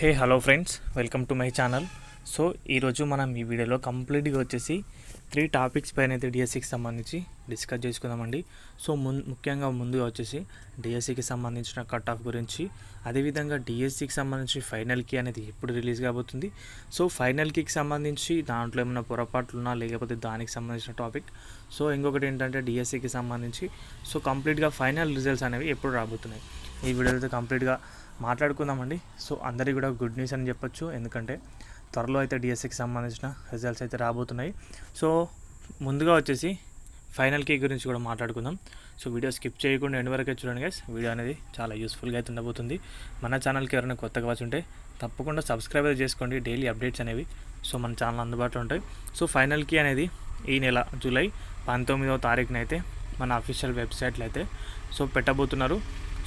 Hey hello friends. Welcome to my channel. So ఈరోజు మనం ఈ వీడియోలో కంప్లీట్గా వచ్చేసి త్రీ టాపిక్స్ పైన అయితే డిఎస్సికి సంబంధించి డిస్కస్ చేసుకుందామండి. సో ము ముఖ్యంగా ముందుగా వచ్చేసి డిఎస్సికి సంబంధించిన కట్ ఆఫ్ గురించి అదేవిధంగా డిఎస్సికి సంబంధించి ఫైనల్ కీ అనేది ఎప్పుడు రిలీజ్ కాబోతుంది. సో ఫైనల్ కీకి సంబంధించి దాంట్లో ఏమైనా పొరపాట్లు ఉన్నా లేకపోతే దానికి సంబంధించిన టాపిక్. సో ఇంకొకటి ఏంటంటే డిఎస్సికి సంబంధించి. సో కంప్లీట్గా ఫైనల్ రిజల్ట్స్ అనేవి ఎప్పుడు రాబోతున్నాయి? ఈ వీడియోలో అయితే కంప్లీట్గా మాట్లాడుకుందామండి. సో అందరికీ కూడా గుడ్ న్యూస్ అని చెప్పొచ్చు. ఎందుకంటే త్వరలో అయితే డిఎస్సికి సంబంధించిన రిజల్ట్స్ అయితే రాబోతున్నాయి. సో ముందుగా వచ్చేసి ఫైనల్ కీ గురించి కూడా మాట్లాడుకుందాం. సో వీడియో స్కిప్ చేయకుండా ఎండ్ వరకే చూడండి గైస్ వీడియో అనేది చాలా యూస్ఫుల్గా అయితే ఉండబోతుంది. మన ఛానల్కి ఎవరైనా కొత్తగా వచ్చి ఉంటే తప్పకుండా సబ్స్క్రైబ్ చేసుకోండి. డైలీ అప్డేట్స్ అనేవి సో మన ఛానల్ అందుబాటులో ఉంటాయి. సో ఫైనల్ కీ అనేది ఈ నెల జూలై పంతొమ్మిదవ తారీఖున అయితే మన అఫీషియల్ వెబ్సైట్లో అయితే సో పెట్టబోతున్నారు.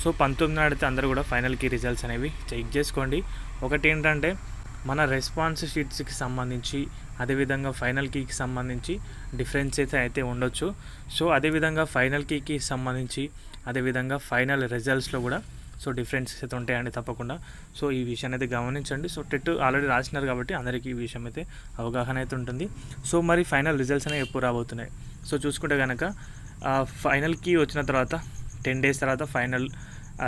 సో పంతొమ్మిది నాడైతే అందరూ కూడా ఫైనల్కి రిజల్ట్స్ అనేవి చెక్ చేసుకోండి. ఒకటి ఏంటంటే మన రెస్పాన్స్ షీట్స్కి సంబంధించి అదేవిధంగా ఫైనల్ కీకి సంబంధించి డిఫరెన్స్ అయితే అయితే ఉండొచ్చు. సో అదేవిధంగా ఫైనల్ కీకి సంబంధించి అదేవిధంగా ఫైనల్ రిజల్ట్స్లో కూడా సో డిఫరెన్సెస్ అయితే ఉంటాయండి తప్పకుండా. సో ఈ విషయాన్ని అయితే గమనించండి. సో టెట్ ఆల్రెడీ రాసినారు కాబట్టి అందరికీ ఈ విషయం అయితే అవగాహన అయితే ఉంటుంది. సో మరి ఫైనల్ రిజల్ట్స్ అనేవి ఎప్పుడు రాబోతున్నాయి? సో చూసుకుంటే కనుక ఫైనల్కి వచ్చిన తర్వాత టెన్ డేస్ తర్వాత ఫైనల్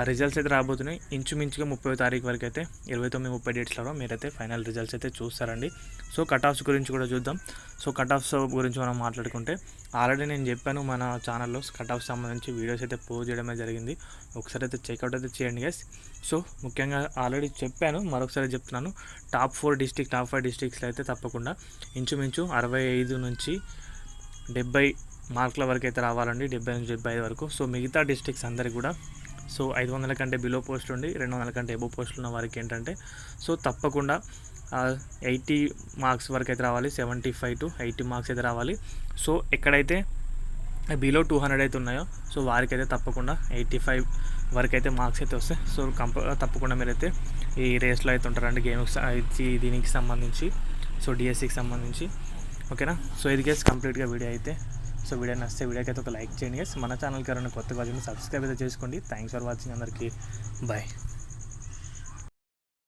రిజల్ట్స్ అయితే రాబోతున్నాయి. ఇంచుమించుగా ముప్పై తారీఖు వరకు అయితే ఇరవై తొమ్మిది ముప్పై డేట్స్లో మీరైతే ఫైనల్ రిజల్ట్స్ అయితే చూస్తారండి. సో కట్ ఆఫ్స్ గురించి కూడా చూద్దాం. సో కట్ ఆఫ్స్ గురించి మనం మాట్లాడుకుంటే ఆల్రెడీ నేను చెప్పాను మన ఛానల్లో కట్ ఆఫ్ సంబంధించి వీడియోస్ అయితే పోస్ట్ చేయడమే జరిగింది. ఒకసారి అయితే చెక్అవుట్ అయితే చేయండి గైస్ సో ముఖ్యంగా ఆల్రెడీ చెప్పాను మరొకసారి చెప్తున్నాను. Top four district top five డిస్టిక్స్లో అయితే తప్పకుండా ఇంచుమించు అరవై ఐదు నుంచి డెబ్బై మార్కుల వరకు అయితే రావాలండి. డెబ్బై నుంచి డెబ్బై ఐదు వరకు. సో మిగతా డిస్టిక్స్ అందరికి కూడా సో ఐదు వందల కంటే బిలో పోస్ట్ ఉండి రెండు వందల కంటే ఎబో పోస్టులు ఉన్న వారికి ఏంటంటే సో తప్పకుండా ఎయిటీ మార్క్స్ వరకు అయితే రావాలి seventy five to eighty marks అయితే రావాలి. సో ఎక్కడైతే బిలో టూ హండ్రెడ్ అయితే ఉన్నాయో సో వారికైతే తప్పకుండా ఎయిటీ ఫైవ్ వరకు అయితే మార్క్స్ అయితే వస్తాయి. సో కంప తప్పకుండా మీరైతే ఈ రేస్లో అయితే ఉంటారండి గేమ్కి దీనికి సంబంధించి సో డిఎస్సికి సంబంధించి. ఓకేనా? సో ఇది కేసు కంప్లీట్గా వీడియో అయితే సో వీడియో నచ్చితే వీడియోకి అయితే ఒక లైక్ చేయండి మన ఛానల్కి ఎవరైనా కొత్తగా వచ్చింది సబ్స్క్రైబ్ అయితే చేసుకోండి. థ్యాంక్స్ ఫర్ వాచింగ్ అందరికీ. బాయ్